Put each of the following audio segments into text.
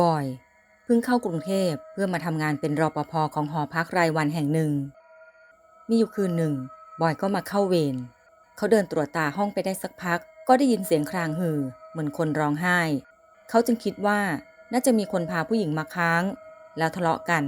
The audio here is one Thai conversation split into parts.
บอย เพิ่งเข้ากรุงเทพเพื่อมาทำงานเป็นรปภของหอพักรายวันแห่งหนึ่ง มีอยู่คืนหนึ่ง บอยก็มาเข้าเวรเขาเดินตรวจตาห้องไปได้สักพัก ก็ได้ยินเสียงครางหือ เหมือนคนร้องไห้ เขาจึงคิดว่าน่าจะมีคนพาผู้หญิงมาค้าง แล้วทะเลาะกัน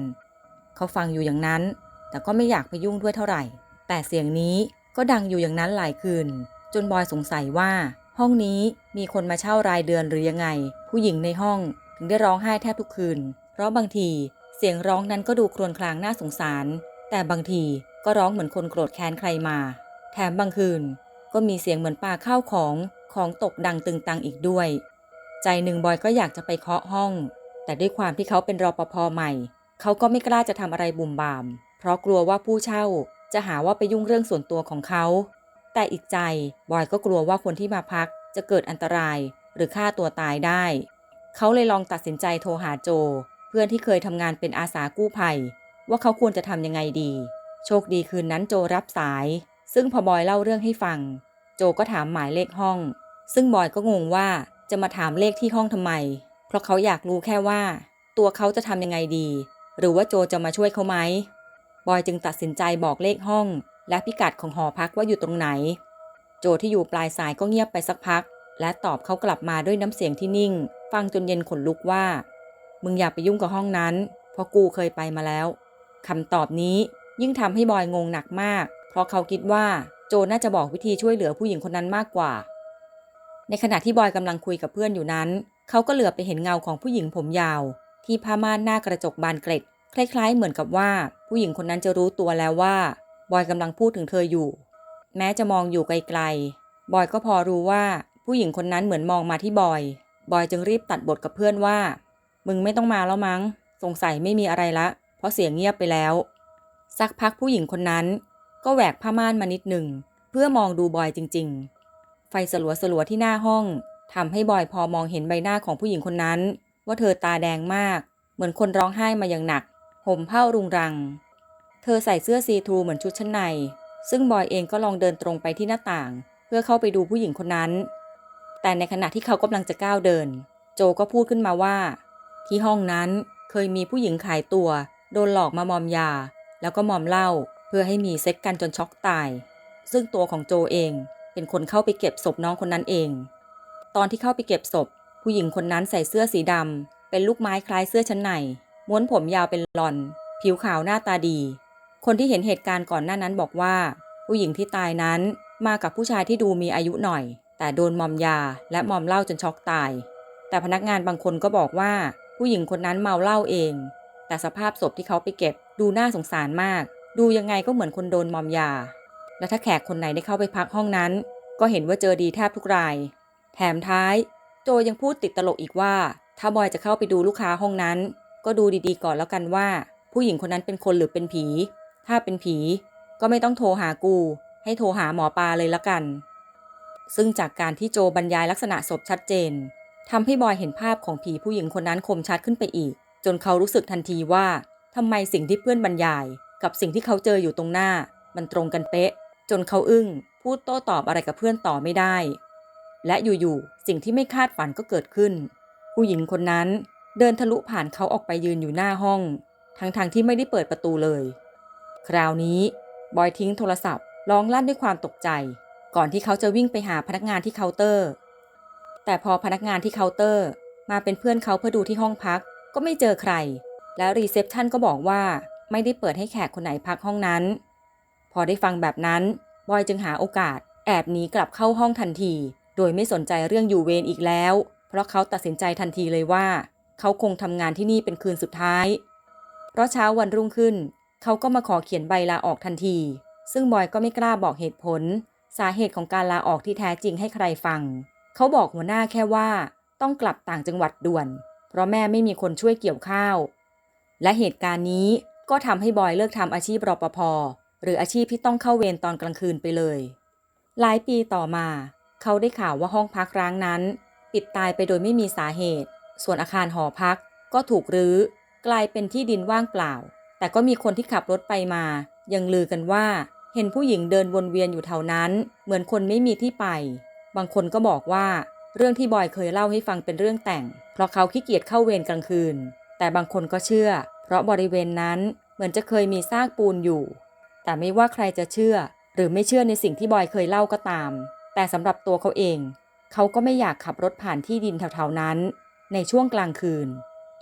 เขาฟังอยู่อย่างนั้น แต่ก็ไม่อยากไปยุ่งด้วยเท่าไหร่ แต่เสียงนี้ก็ดังอยู่อย่างนั้นหลายคืน จนบอยสงสัยว่า ห้องนี้มีคนมาเช่ารายเดือนหรือยังไง ผู้หญิงในห้อง ถึงได้ร้องไห้แทบทุกคืน เพราะบางทีเสียงร้องนั้นก็ดูครวญครางน่าสงสาร แต่บางทีก็ร้องเหมือนคนโกรธแค้นใครมา แถมบางคืน ก็มีเสียงเหมือนปลาข้าวของของตกดังตึงตังอีกด้วย ใจหนึ่งบอยก็อยากจะไปเคาะห้อง แต่ด้วยความที่เขาเป็นรอปภใหม่ เขาก็ไม่กล้าจะทำอะไรบุ่มบาม เพราะกลัวว่าผู้เช่าจะหาว่าไปยุ่งเรื่องส่วนตัวของเขา แต่อีกใจบอยก็กลัวว่าคนที่มาพักจะเกิดอันตรายหรือฆ่าตัวตายได้ เขาเลยลองตัดสินใจโทรหาโจ เพื่อนที่เคยทำงานเป็นอาสากู้ภัย ว่าเขาควรจะทำยังไงดี โชคดีคืนนั้นโจรับสาย ซึ่งพอบอยเล่าเรื่องให้ฟัง โจก็ถามหมายเลขห้อง ซึ่งบอยก็งงว่าจะมาถามเลขที่ห้องทำไม เพราะเขาอยากรู้แค่ว่า ตัวเขาจะทำยังไงดี หรือว่าโจจะมาช่วยเขาไหมบอยจึงตัดสินใจบอกเลขห้อง และพิกัดของหอพักว่าอยู่ตรงไหน โจที่อยู่ปลายสายก็เงียบไปสักพัก และตอบเขากลับมาด้วยน้ำเสียงที่นิ่ง ฟังจนเย็นขนลุกว่า มึงอย่าไปยุ่งกับห้องนั้น เพราะกูเคยไปมาแล้วคำตอบนี้ยิ่งทำให้บอยงงหนักมาก เพราะเขาคิดว่าโจน่าจะบอกวิธีช่วยเหลือผู้หญิงคนนั้นมากกว่า ในขณะที่บอยกำลังคุยกับเพื่อนอยู่นั้น เขาก็เหลือบไปเห็นเงาของผู้หญิงผมยาว ที่ผ้าม่านหน้ากระจกบานเกล็ด คล้ายๆ เหมือนกับว่าผู้หญิงคนนั้นจะรู้ตัวแล้วว่า บอยกำลังพูดถึงเธออยู่ แม้จะมองอยู่ไกลๆ บอยก็พอรู้ว่าผู้หญิงคนนั้นเหมือนมองมาที่บอย บอยจึงรีบตัดบทกับเพื่อนว่า มึงไม่ต้องมาแล้วมั้ง สงสัยไม่มีอะไรละ เพราะเสียงเงียบไปแล้ว สักพักผู้หญิงคนนั้น ก็แหวกผ้าม่านมานิดหนึ่ง เพื่อมองดูบอยจริง ๆ ไฟสลัวสลัวที่หน้าห้องทำให้บอยพอมองเห็นใบหน้าของผู้หญิงคนนั้น ว่าเธอตาแดงมาก เหมือนคนร้องไห้มาอย่างหนัก ห่มผ้ารุงรัง เธอใส่เสื้อซีทรูเหมือนชุดชั้นใน ซึ่งบอยเองก็ลองเดินตรงไปที่หน้าต่าง เพื่อเข้าไปดูผู้หญิงคนนั้น แต่ในขณะที่เขากำลังจะก้าวเดิน โจก็พูดขึ้นมาว่า ที่ห้องนั้นเคยมีผู้หญิงขายตัว โดนหลอกมามอมยา แล้วก็มอมเหล้าเพื่อให้มีเซ็กกันจนช็อกตาย ซึ่งตัวของโจเองเป็นคนเข้าไปเก็บศพน้องคนนั้นเอง ตอนที่เข้าไปเก็บศพ ผู้หญิงคนนั้นใส่เสื้อสีดำเป็นลูกไม้คล้ายเสื้อชั้นในม้วนผมยาวเป็นหลอน ผิวขาวหน้าตาดี คนที่เห็นเหตุการณ์ก่อนหน้านั้นบอกว่า ผู้หญิงที่ตายนั้นมากับผู้ชายที่ดูมีอายุหน่อย แต่โดนมอมยาและมอมเหล้าจนช็อกตาย แต่พนักงานบางคนก็บอกว่า ผู้หญิงคนนั้นเมาเหล้าเอง แต่สภาพศพที่เขาไปเก็บ ดูน่าสงสารมาก ดูยังไงก็เหมือนคนโดนมอมยา และถ้าแขกคนไหนได้เข้าไปพักห้องนั้น ก็เห็นว่าเจอดีแทบทุกราย แถมท้าย โจยังพูดติดตลกอีกว่า ถ้าบอยจะเข้าไปดูลูกค้าห้องนั้น ก็ดูดีๆก่อนแล้วกันว่า ผู้หญิงคนนั้นเป็นคนหรือเป็นผี ถ้าเป็นผี ก็ไม่ต้องโทรหากู ให้โทรหาหมอปลาเลยละกัน ซึ่งจากการที่โจบรรยายลักษณะศพชัดเจนทำให้บอยเห็นภาพของผีผู้หญิงคนนั้นคมชัดขึ้นไปอีก จนเขารู้สึกทันทีว่าทำไมสิ่งที่เพื่อนบรรยาย กับสิ่งที่เขาเจออยู่ตรงหน้า มันตรงกันเป๊ะ จนเขาอึ้ง พูดโต้ตอบอะไรกับเพื่อนต่อไม่ได้ และอยู่ๆสิ่งที่ไม่คาดฝันก็เกิดขึ้น ผู้หญิงคนนั้นเดินทะลุผ่านเขาออกไปยืนอยู่หน้าห้อง ทั้งๆทที่ไม่ได้เปิดประตูเลย คราวนี้บอยทิ้งโทรศัพท์ร้องลั่นด้วยความตกใจ ก่อนที่เขาจะวิ่งไปหาพนักงานที่เคาน์เตอร์ แต่พอพนักงานที่เคาน์เตอร์ มาเป็นเพื่อนเขาเพื่อดูที่ห้องพัก ก็ไม่เจอใคร แล้วรีเซพชันก็บอกว่าไม่ได้เปิดให้แขกคนไหนพักห้องนั้น พอได้ฟังแบบนั้น บอยจึงหาโอกาส แอบหนีกลับเข้าห้องทันที โดยไม่สนใจเรื่องอยู่เวรอีกแล้ว เพราะเขาตัดสินใจทันทีเลยว่า เขาคงทำงานที่นี่เป็นคืนสุดท้าย เพราะเช้าวันรุ่งขึ้น เขาก็มาขอเขียนใบลาออกทันที ซึ่งบอยก็ไม่กล้าบอกเหตุผล สาเหตุของการลาออกที่แท้จริงให้ใครฟัง เขาบอกหัวหน้าแค่ว่าต้องกลับต่างจังหวัดด่วน เพราะแม่ไม่มีคนช่วยเกี่ยวข้าว และเหตุการณ์นี้ก็ทำให้บอยเลิกทำอาชีพรปภหรืออาชีพที่ต้องเข้าเวรตอนกลางคืนไปเลย หลายปีต่อมา เขาได้ข่าวว่าห้องพักร้างนั้น ปิดตายไปโดยไม่มีสาเหตุ ส่วนอาคารหอพักก็ถูกรื้อ กลายเป็นที่ดินว่างเปล่า แต่ก็มีคนที่ขับรถไปมา ยังลือกันว่า เห็นผู้หญิงเดินวนเวียนอยู่แถวนั้น เหมือนคนไม่มีที่ไป บางคนก็บอกว่า เรื่องที่บอยเคยเล่าให้ฟังเป็นเรื่องแต่ง เพราะเขาขี้เกียจเข้าเวรกลางคืน แต่บางคนก็เชื่อ เพราะบริเวณนั้นเหมือนจะเคยมีซากปูนอยู่ แต่ไม่ว่าใครจะเชื่อ หรือไม่เชื่อในสิ่งที่บอยเคยเล่าก็ตาม แต่สำหรับตัวเขาเอง เขาก็ไม่อยากขับรถผ่านที่ดินแถวๆนั้น ในช่วงกลางคืน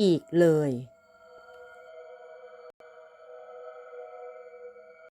อีกเลย